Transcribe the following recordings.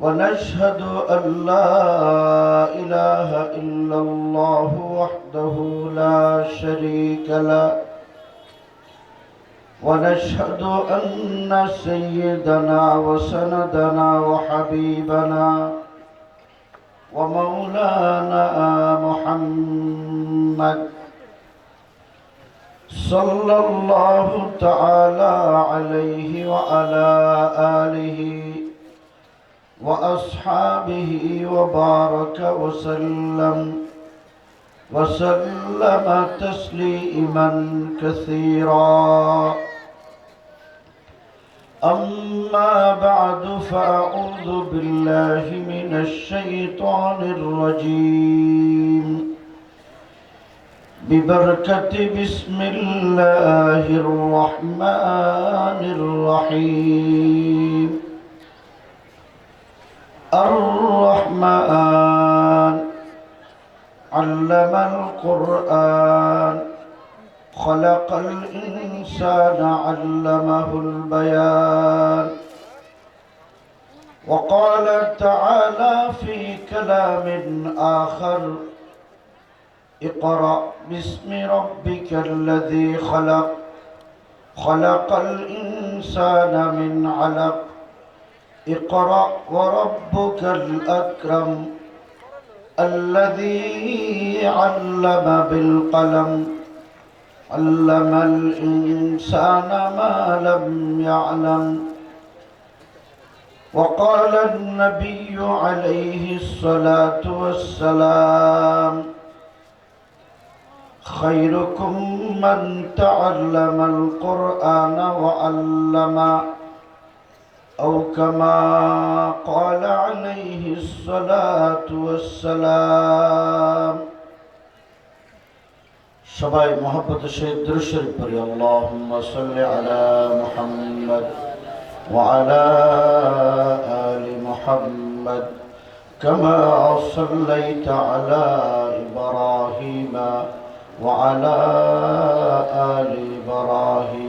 ونشهد أن لا إله إلا الله وحده لا شريك له. ونشهد أن سيدنا وسندنا وحبيبنا ومولانا محمد صلى الله تعالى عليه وعلى آله وأصحابه وبارك وسلم وسلم تسليما كثيرا. أما بعد فأعوذ بالله من الشيطان الرجيم. ببركة بسم الله الرحمن الرحيم. الرحمن. علم القرآن. خلق الإنسان علمه البيان. وقال تعالى في كلام آخر اقرأ باسم ربك الذي خلق. خلق الإنسان من علق. اقرأ وربك الأكرم الذي علم بالقلم علم الإنسان ما لم يعلم وقال النبي عليه الصلاة والسلام خيركم من تعلم القرآن وعلمه أو كما قال عليه الصلاة والسلام সবাই মহব্বত সহিত দৃশ্যের পরি আল্লাহুম্মা সাল্লি আলা মুহাম্মদ ওয়া আলা আলি মুহাম্মদ كما صليت على إبراهيم وعلى آل إبراهيم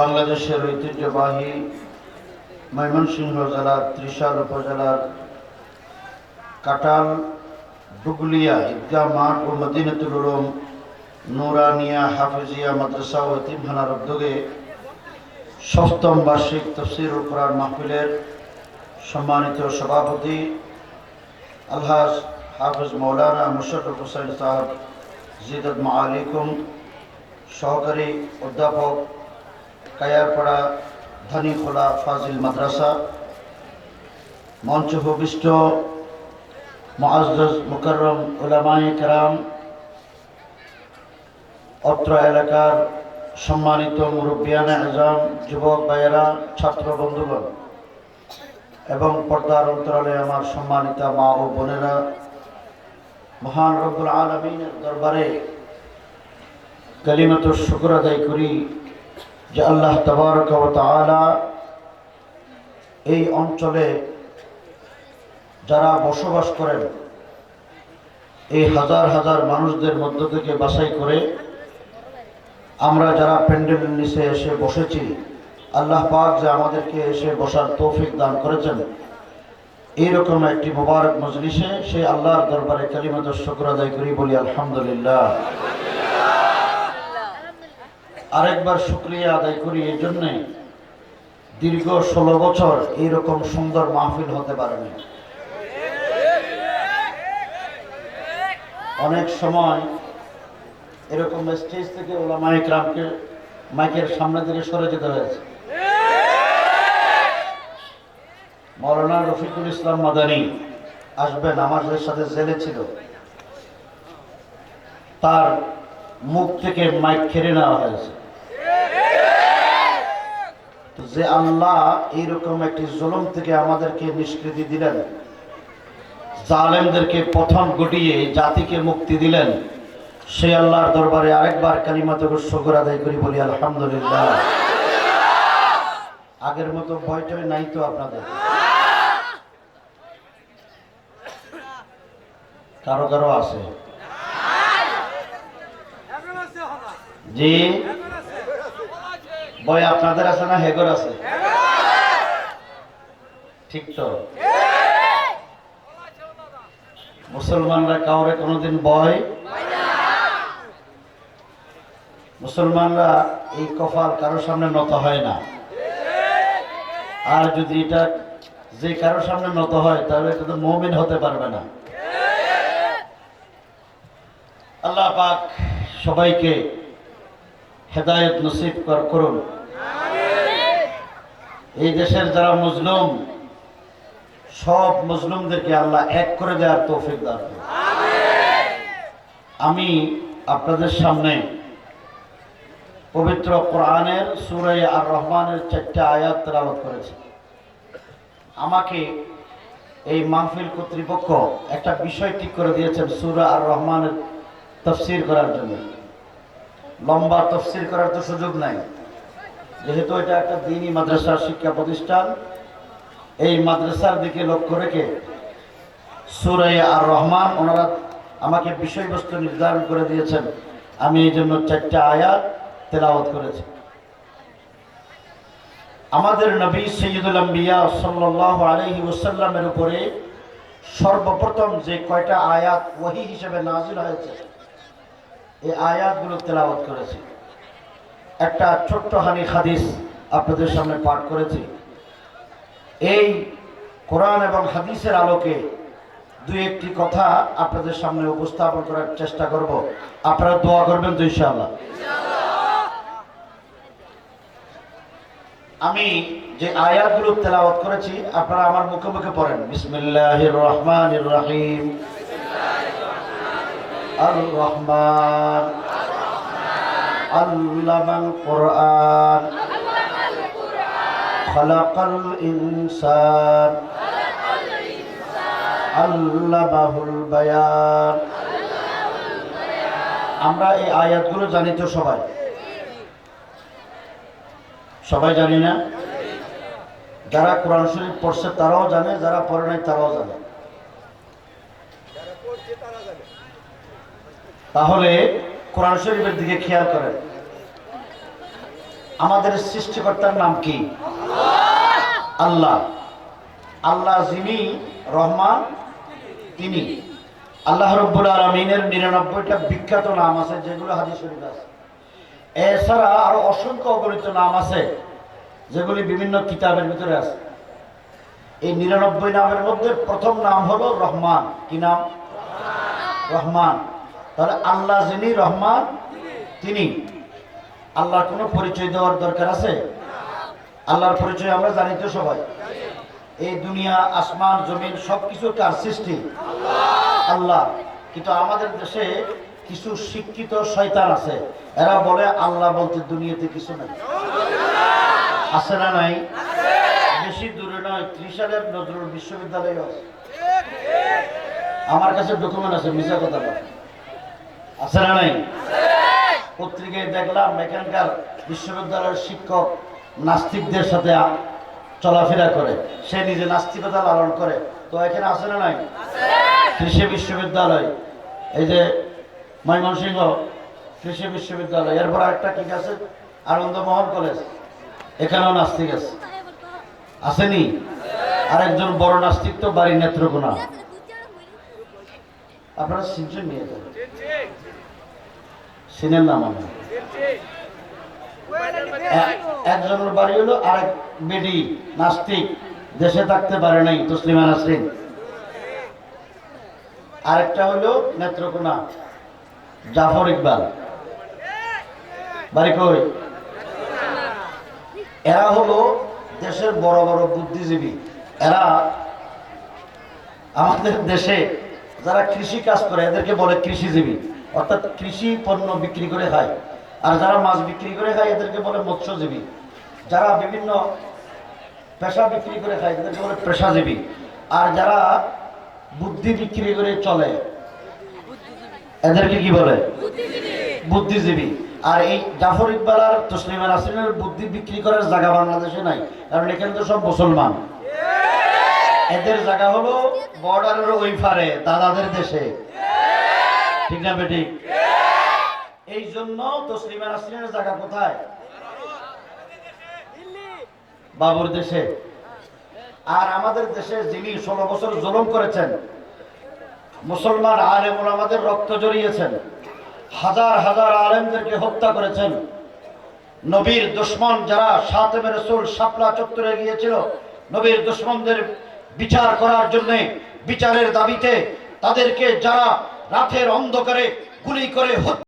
বাংলাদেশের ঐতিহ্যবাহী ময়মনসিংহ জেলার ত্রিশাল উপজেলার কাটাল ডুগলিয়া, ঈদগাহ মাঠ ও মদিনাতুল উলুম, নুরানিয়া হাফিজিয়া মাদ্রাসা ও তিমখানার উদ্যোগে সপ্তম বার্ষিক তফসির কোরআন মাহফিলের সম্মানিত সভাপতি আলহাজ হাফিজ মৌলানা মুশরফ হুসাইন সাহেব, জিদত মালিকুম সহকারী অধ্যাপক কায়ারপাড়া ধানিখোলা ফাজিল মাদ্রাসা। মঞ্চ ভূমিষ্ঠ মআজ মুকরম উলামায়ে কেরাম। অত্র এলাকার সম্মানিত মুরব্বিয়ানে আজম, যুবক ভাইয়েরা, ছাত্র বন্ধুগণ, এবং পর্দার অন্তরালে আমার সম্মানিতা মা ও বোনেরা, মহান রব্বুল আলমিনের দরবারে কালিমাত শুক্র আদায় করি। যে আল্লাহ ও এই অঞ্চলে যারা বসবাস করেন, এই হাজার হাজার মানুষদের মধ্য থেকে বাছাই করে আমরা যারা প্যান্ডেলের নিচে এসে বসেছি, আল্লাহ পাক যে আমাদেরকে এসে বসার তৌফিক দান করেছেন। এইরকম একটি মোবারক মজলিসে সে আল্লাহর দরবারে কালিমাত শুক্র আদায় করি বলি আলহামদুলিল্লাহ। আরেকবার শুক্রিয়া আদায় করি, এই জন্যে দীর্ঘ ষোলো বছর এইরকম সুন্দর মাহফিল হতে পারেনি। অনেক সময় এরকম স্টেজ থেকে ওলামাইক রামকে মাইকের সামনে থেকে সরে যেতে হয়েছে। মৌলানা রফিকুল ইসলাম মাদানী আসবেন, আমাদের সাথে জেলে ছিল। তার মুখ থেকে মাইক কেড়ে নেওয়া হয়েছে। যে আল্লাহ এইরকম একটি জুলুম থেকে আমাদেরকে নিষ্কৃতি দিলেন। জালেমদেরকে প্রথম গটিয়ে জাতিকে মুক্তি দিলেন। সেই আল্লাহর দরবারে আরেকবার কালিমাতে শুকর আদায় করি বলি, আলহামদুলিল্লাহ। আগের মতো ভয় টয় নাই তো আপনাদের। কারও কারও আছে? জি? ভয় আপনাদের আছে না হেগর আছে? ঠিক তো? মুসলমানরা কাউরে কোনোদিন ভয়? মুসলমানরা এই কপাল কারোর সামনে নত হয় না। আর যদি এটা যে কারোর সামনে নত হয়, তাহলে এটা তো মমিন হতে পারবে না। আল্লাহ পাক সবাইকে হেদায়ত নসিব করুন। এই দেশের যারা মজলুম সব মজলুমদেরকে আল্লাহ এক করে দেওয়ার তৌফিক দান করুন। আমি আপনাদের সামনে পবিত্র কোরআনের সুরাই আর রহমানের চারটা আয়াত তেলাওয়াত করেছি। আমাকে এই মাহফিল কর্তৃপক্ষ একটা বিষয় ঠিক করে দিয়েছেন সুরা আর রহমানের তফসির করার জন্য। লম্বা তফসির করার তো সুযোগ নাই। যেহেতু এটা একটা দিনই মাদ্রাসার শিক্ষা প্রতিষ্ঠান, এই মাদ্রাসার দিকে লক্ষ্য রেখে সুরাই আর রহমান ওনারা আমাকে বিষয়বস্তু নির্ধারণ করে দিয়েছেন। আমি এই জন্য চারটা আয়াত তেলাওয়াত করেছি। আমাদের নবী সৈয়দুল আম্বিয়া সাল্লাহ আলহি ওসাল্লামের উপরে সর্বপ্রথম যে কয়টা আয়াত ওহি হিসেবে নাজিল হয়েছে, এই আয়াতগুলো তেলাওয়াত করেছি। একটা ছোট্ট হানি হাদিস আপনাদের সামনে পাঠ করেছি। এই কোরআন এবং হাদিসের আলোকে দুই একটি কথা আপনাদের সামনে উপস্থাপন করার চেষ্টা করব। আপনারা দোয়া করবেন তো ইনশাআল্লাহ। আমি যে আয়াতগুলো তেলাওয়াত করেছি, আপনারা আমার মুখে মুখে পড়েন। বিসমিল্লাহির রহমানির রহিম। আর রহমান। আল্লামাল কোরআন। খলাকাল ইনসান। আল্লামাহুল বায়ান। আমরা এই আয়াতগুলো জানি তো সবাই। সবাই জানি না? যারা কোরআন শরীফ পড়ছে তারাও জানে, যারা পড়ে নাই তারাও জানে। তাহলে কোরআন শরীফের দিকে খেয়াল করেন। আমাদের সৃষ্টিকর্তার নাম কি? আল্লাহ। আল্লাহ যিনি, রহমান তিনি। আল্লাহ রব্বুল আলমিনের নিরানব্বইটা বিখ্যাত নাম আছে, যেগুলো হাদিস শরীফ আছে। এছাড়া আরও অসংখ্য অগণিত নাম আছে, যেগুলি বিভিন্ন কিতাবের ভিতরে আছে। এই নিরানব্বই নামের মধ্যে প্রথম নাম হলো রহমান। কি নাম? রহমান। তাহলে আল্লাহ যিনি রহমান, তিনি। আল্লাহর কোনো পরিচয় দেওয়ার দরকার আছে? আল্লাহর পরিচয় আমরা জানি তো সবাই। এই দুনিয়া, আসমান, জমিন সব কিছু কার সৃষ্টি। আল্লাহ। কিন্তু আমাদের দেশে কিছু শিক্ষিত শয়তান আছে। এরা বলে, আল্লাহ বলতে দুনিয়াতে কিছু নাই। আছে না নাই? বেশি দূরে নয়, ত্রিশালের নজরুল বিশ্ববিদ্যালয় আছে। আমার কাছে ডকুমেন্ট আছে মিশা কথা না আছে না নাই? পত্রিকায় দেখলাম এখানকার বিশ্ববিদ্যালয়ের শিক্ষক নাস্তিকদের সাথে চলাফেরা করে। সে নিজে নাস্তিকতা লালন করে। তো এখানে আছে না নাই? কৃষি বিশ্ববিদ্যালয়। এই যে ময়মনসিংহ কৃষি বিশ্ববিদ্যালয়। এরপর একটা কি আছে? আনন্দমোহন কলেজ। এখানেও নাস্তিক আছে। আসেনি? আরেকজন বড় নাস্তিক তো বাড়ি নেত্রকোনা। আপনারা সিনছেন নিয়ে যাবেন সিনের নাম আমার এ- একজনের বাড়ি হলো আরেক বেডি নাস্তিক। দেশে থাকতে পারে নাই তসলিমা নাসরিন। আরেকটা হলো নেত্রকোনা, জাফর ইকবাল। বাড়ি কই? এরা হলো দেশের বড় বড় বুদ্ধিজীবী। এরা আমাদের দেশে যারা কৃষি কাজ করে, এদেরকে বলে কৃষিজীবী। অর্থাৎ কৃষি পণ্য বিক্রি করে খায়। আর যারা মাছ বিক্রি করে খায়, এদেরকে বলে মৎস্যজীবী। যারা বিভিন্ন পেশা বিক্রি করে খায়, এদেরকে বলে পেশাজীবী। আর যারা বুদ্ধি বিক্রি করে চলে, এদেরকে কি বলে? বুদ্ধিজীবী। আর এই জাফর ইকবাল আর তসলিমা নাসরিনের বুদ্ধি বিক্রি করার জায়গা বাংলাদেশে নাই, কারণ এখানে তো সব মুসলমান। এদের জায়গা হলো বর্ডারের ওই পারে দাদাদের দেশে। ঠিক না বেটি এই জন্য তসলিমা নাসরিনের জায়গা কোথায়? বাবুর দেশে। আর আমাদের দেশে যিনি ষোলো বছর জুলুম করেছেন, মুসলমান আলেম আমাদের রক্ত জড়িয়েছেন, হাজার হাজার আলেমদেরকে হত্যা করেছেন, নবীর দুশ্মন যারা সাতেমের রসুল শাপলা চত্বরে গিয়েছিল, নবীর দুশ্মনদের বিচার করার জন্য বিচারের দাবিতে তাদেরকে যারা রাতের অন্ধকারে গুলি করে হত্যা